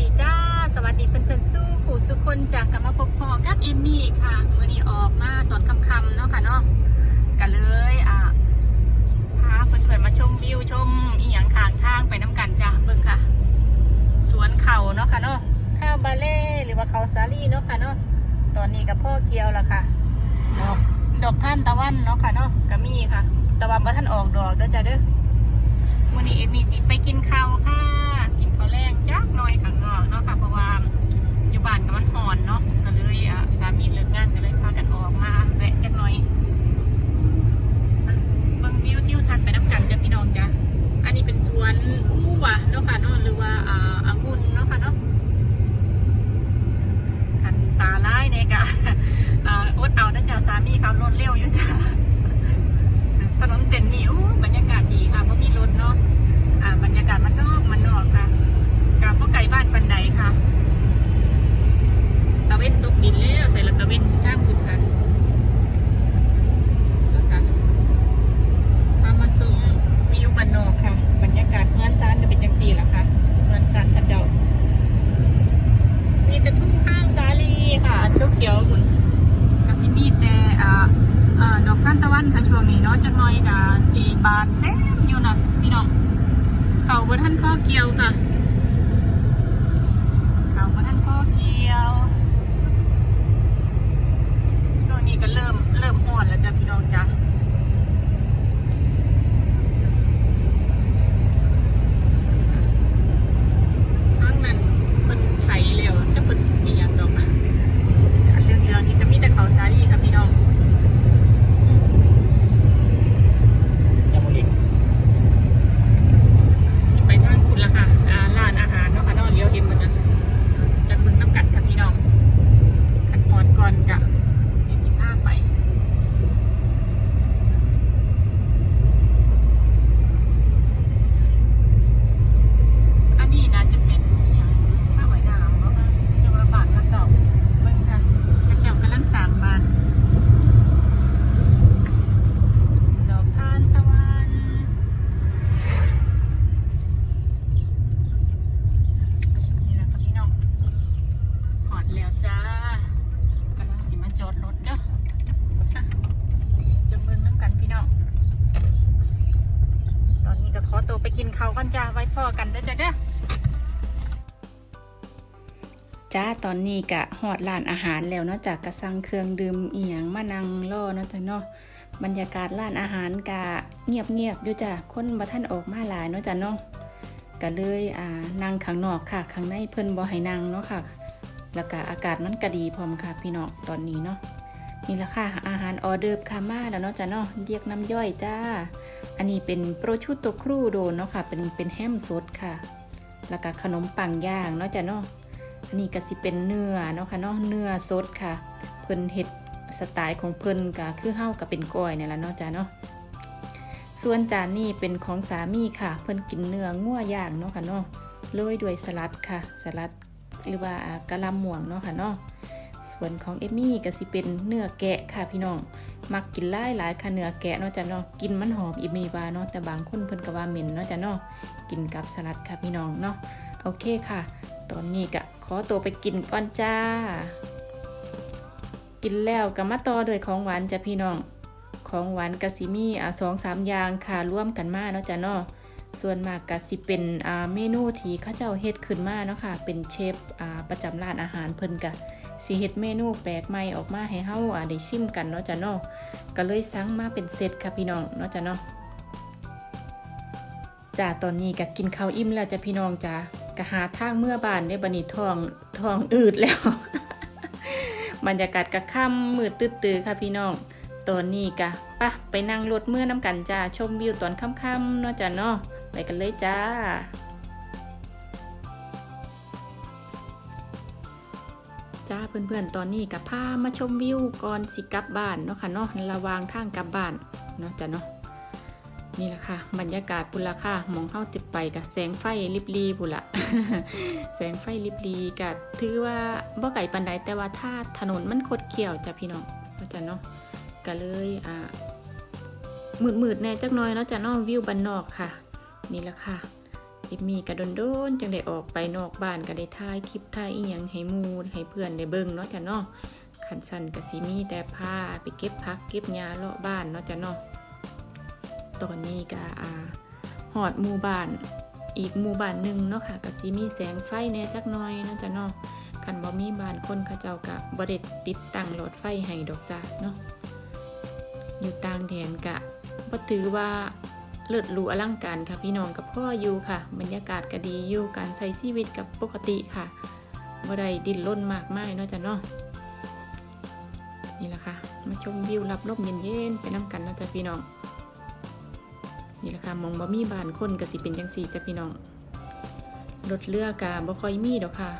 ดีจ้า สวัสดีเพื่อนๆสู้ผู้สุคนจากกลับมาพบพอกับเอมมี่ค่ะมื่อนี้ออกมาตอนค่ำๆเนาะค่ะเนาะก็เลยอะพาเพื่อนๆมาชมวิวชมอีหยังข้างทางไปน้ำกันจ้าเบิ่งค่ะ สวนเขาเนาะค่ะเนาะข้าวบาเล่หรือว่าเขาสาลี่เนาะค่ะเนาะตอนนี้กับพ่อเกียวละค่ะดอกดอกท่านตะวันเนาะค่ะเนาะก็มีค่ะต่ว่าบ่ท่านออกดอกเด้อจ้าเด้อวันนี้เอ็มมี่สิไปกินข้าวค่ะ กินข้าวแรงจักหน่อยข้างนอกเนาะค่ะ เพราะว่าอยู่บ้านกับมันหอนเนาะ ก็เลยอะสามีเลิกงานก็เลยพากันออกมาแวะจักหน่อยเบิ่งวิวทิวทัศน์ไปน้ำกันจ้ะพี่น้องจ้ะ อันนี้เป็นสวนอู้ว่ะเนาะค่ะเนาะหรือว่าอ่าองุ่นเนาะค่ะเนาะคันตาลายเนี่ยกะ อ่าอดเอานะจ๊ะสามีขับรถเร็วอยู่จ้ะ ถนนเส้นนี้อู้บรรยากาศดีค่ะเพราะมีรถเนาะ อ่าบรรยากาศมันนอกมันนอกค่ะกับพ่อไก่บ้านปันไดค่ะตะเวนตกดินแล้วใส่ละตะเวนข้ามคุณค่ะแล้วก็พามาส่งวิวบ้านนอกค่ะ บรรยากาศเงินซานจะเป็นจังสี่ละค่ะเงินซานขัดเจ้า มีแต่ทุ่งข้าวสาลีค่ะอันเขียวๆบุญกสิมีแต่อ่า อ่าดอกทานตะวันค่ะช่วงนี้เนาะจักหน่ อยกะสีบานเต็มอยู่นะพี่น้อง เขาบนท่านพ่อเกี่ยวค่ะเขาบนท่านพ่อเกียวช่วงนี้ก็เริ่มเริ่มอ่อนแล้วจ้ะพี่น้องจ้ะข้างนั้นมันไถเร็วจะเป็นมีอย่างดอกอันเรื่องเรื่องนี้ก็มีแต่เขาซาลีค่ะพี่น้อง ยังไม่เห็น สิไปทางคุณละค่ะอ่าร้านอาหารเนาะค่ะเนอกเลี้ยวเห็นมันจะจะเบิ่งน้ำกัดค่ะพี่น้องขัดปอดก่อนกะที่สิบห้าไป อันนี้นะจะเป็นอหย่างสระว่ายน้ำเนาะเรียกว่าบาทกระเจอกเบิ่งค่ะกระเจอกกำลังสร้างบ้าน ดอกทานตะวัน นี่แหละค่ะพี่น้องหอดแล้ว จ้ากำลังสิมาจอดรถเด้อค่ะจะเมืองน้ำกันพี่น้อง ตอนนี้ก็ขอตัวไปกินข้าวกันจ้าไว้พ่อกันเด้อจ้าเด้อจ้าตอนนี้กะหอดร้านอาหารแล้วเนาะจากกระสังเครื่องดื่มเอียงมานั่งรอเนาะจ้ะเนาะบรรยากาศร้านอาหารกะเงียบเงียบๆอยู่จ้ะคนมาท่านออกมาหลายเนาะจ้ะเนาะก็เลยอ่านั่งข้างนอกค่ะข้างในเพิ่นบ่ให้นั่งเนาะค่ะ แล้วก็อากาศมันก็ดีพร้อมค่ะพี่น้องตอนนี้เนาะนี่แหละค่ะอาหารออเดิร์ฟค่ะมาแล้วเนาะจ้ะเนาะเรียกน้ำย่อยจ้า อันนี้เป็นโปรชูโตครูโดนเนาะค่ะ เป็นเป็นแฮมสดค่ะ แล้วก็ขนมปังย่างเนาะจ้ะเนาะอันนี้ก็สิเป็นเนื้อเนาะค่ะเนาะเนื้อสดค่ะ เพิ่นเฮ็ดสไตล์ของเพิ่นก็คือเฮาก็เป็นก้อยนี่แหละเนาะจ้ะเนาะส่วนจานนี้เป็นของสามีค่ะ เพิ่นกินเนื้องัวย่างเนาะค่ะเนาะโรยด้วยสลัดค่ะ สลัด หรือว่ากะลำม่วงเนาะค่ะเนาะส่วนของเอมี่ก็สิเป็นเนื้อแกะค่ะพี่น้องมักกินหลายหลายค่ะเนื้อแกะเนาะจ้ะเนาะกินมันหอมอีมีว่าเนาะแต่บางคนเพิ่นก็ว่าเหม็นเนาะจ้ะเนาะกินกับสลัดค่ะพี่น้องเนาะโอเคค่ะ ตอนนี้ก็ขอตัวไปกินก่อนจ้า กินแล้วก็มาต่อด้วยของหวานจ้ะพี่น้อง ของหวานกะสิมีอ่าสองสามอย่างค่ะร่วมกันมาเนาะจ้ะเนาะ ส่วนมากกะสิเป็นเมนูที่ข้าเจ้าเฮ็ดขึ้นมาเนาะค่ะ เป็นเชฟประจำร้านอาหารเพิ่นกะสิเฮ็ดเมนูแปลกใหม่ออกมาให้เฮาอ่าได้ชิมกันเนาะจ้ะเนาะก็เลยสั่งมาเป็นเซตค่ะพี่น้องเนาะจ้ะเนาะจ้าตอนนี้ก็กินข้าวอิ่มแล้วจ้ะพี่น้องจ้าก็หาทางเมื่อบานได้บัดนี้ทองทองอืดแล้ว บรรยากาศกะค่ำมืดตื้อๆค่ะพี่น้องตอนนี้กะปะไปนั่งรถเมื่อน้ำกันจ้าชมวิวตอนค่ำๆเนาะจ้าเนาะ ไปกันเลยจ้า จ้าเพื่อนๆ ตอนนี้กับพามาชมวิวก่อนสิกลับบ้านเนาะค่ะเนาะระวางทางกลับบ้านเนาะจ้าเนาะนี่แหละค่ะ บรรยากาศปุละค่ะมองเข้าติดไปกับแสงไฟลิบลีปุละแสงไฟลิบลีกับถือว่าบ่ไก่ปันใดแต่ว่าถ้าถนนมันคดเขียวจ้ะพี่น้องเนาะจ้าเนาะก็เลยอ่ามืดๆแน่จักน่อยเนาะจ้ะเนอกวิวบันนอกค่ะ นี่แหละค่ะเอมมี่ก็โดนๆจังได้ออกไปนอกบ้านก็ได้ถ่ายคลิปถ่ายอีหยังให้มูให้เพื่อนได้เบิ่งเนาะจ้ะเนาะคันสันก็สิมีแต่พาไปเก็บผักเก็บหญ้าเลาะบ้านเนาะจ้ะเนาะตอนนี้ก็อาฮอดหมู่บ้านอีกหมู่บ้านหนึ่งเนาะค่ะก็สิมีแสงไฟแน่จักน่อยเนาะจ้ะเนาะคันบ่มีบ้านคนเขาเจ้าก็บ่ได้ติดตั้งหลอดไฟให้ดอกจ้ะเนาะอยู่ต่างแดนกะบ่ถือว่า เลิศหรูอลังการค่ะพี่น้องกับพ่ออยู่ค่ะ บรรยากาศก็ดีอยู่การใช้ชีวิตกับปกติค่ะบ่ได้ดิ้นรนมากมายเนาะจ้ะเนาะนี่แหละค่ะ มาชมวิวรับลมเย็นๆไปน้ำกันเนาะจ้ะพี่น้อง นี่แหละค่ะมองบ่มีบานคนก็สิเป็นจังซี่จ้ะพี่น้องรถเรือกะบ่ค่อยมีดอกค่ะ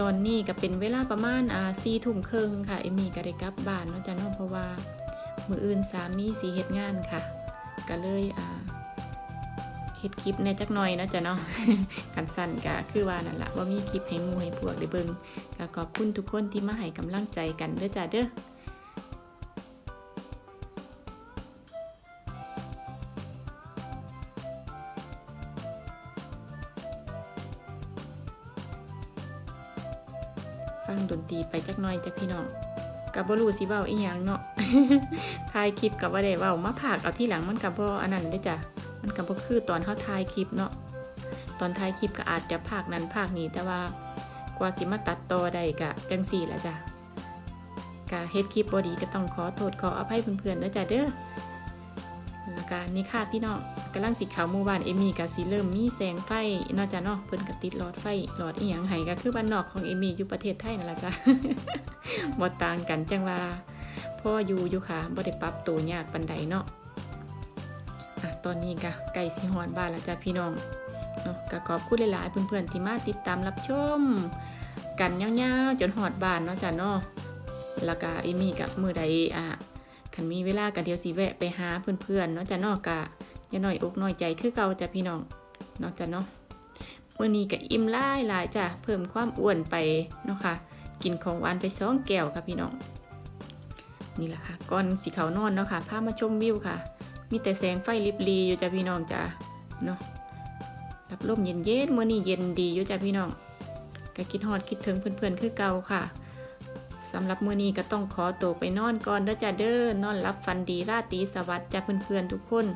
ตอนนี้ก็เป็นเวลาประมาณอ่า4ทุ่มครึ่งค่ะเอมี่ก็ได้กลับบ้านเนาะจ้ะเนาะเพราะว่า มืออื่นสามีสิเฮ็ดงานค่ะ ก็เลยอ่า เฮ็ดคลิปในจักหน่อยเนาะจ้ะเนาะกันสั้นก็คือว่านั่นละว่ามีคลิปให้หมู่ให้พวกได้เบิ่งก็ขอบคุณทุกคนที่มาให้กำลังใจกันเด้อจ้ะเด้อฟังดนตรีไปจักหน่อยจ้ะพี่น้องกับบรูสิเว้าอีหยังเนาะถ่ายคลิปกับว่าได้เว้ามาพากเอาที่หลังมันกับบ่อันนั้นเด้จ้ะ มันกับบ่คือตอนเฮาถ่ายคลิปเนาะตอนถ่ายคลิปก็อาจจะพากนั้นพากนี้แต่ว่ากว่าสิมาตัดต่อได้ก็จังซี่ละจ้ะก็เฮ็ดคลิปบ่ดีก็ต้องขอโทษขออภัยเพื่อนๆเด้อจ้ะเด้อแล้วก็นี่ค่ะพี่น้องกำลังสิขาหมู่บ้านเอมี่ก็สิเริ่มมีแสงไฟเนาะจ้ะเนาะเพิ่นก็ติดหลอดไฟหลอดอีหยังให้ก็คือบ้านนอกของเอมี่อยู่ประเทศไทยนั่นแหละจ้ะบ่ต่างกันจังว่าพ่ออยู่อยู่ค่ะบ่ได้ปรับตัวยากปานใดเนาะ ตอนนี้ก็ใกล้สิฮอดบ้านแล้วจ้ะพี่น้องเนาะก็ขอบคุณหลายๆเพื่อนๆที่มาติดตามรับชม กันยาวๆจนฮอดบ้านเนาะจ้ะเนาะแล้วก็เอมี่กับมือใดอะคันมีเวลาก็เดียวสิแวะไปหาเพื่อนๆเนาะจ้ะเนาะก็อย่าน้อยอกน้อยใจคือเก่าจ้ะพี่น้องเนาะจ้ะเนาะมื้อนี้ก็อิ่มหลายหลายจ้ะเพิ่มความอ้วนไปเนาะค่ะกินของหวานไปสองแก้วค่ะพี่น้องนี่แหละค่ะก่อนสีขาวนอนเนาะค่ะพามาชมวิวค่ะ มีแต่แสงไฟลิบลีอยู่จ้ะพี่น้องจ้ะเนาะรับลมเย็นเย็นๆมื่อนี้เย็นดีอยู่จ้ะพี่น้องก็คิดฮอดคิดถึงเพื่อนๆคือเก่าค่ะสำหรับมื้อนี้ก็ต้องขอตัวไปนอนก่อนเด้อจ้ะเด้อนอนรับฝันดีราตรีสวัสดิ์จ้ะเพื่อนๆทุกคน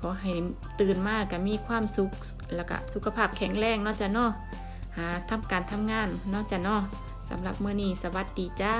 ขอให้ตื่นมากก็มีความสุขแล้วก็สุขภาพแข็งแรงเนาะจ้ะเนาะหาทำการทำงานเนาะจ้ะเนาะสำหรับมื้อนี้สวัสดีจ้า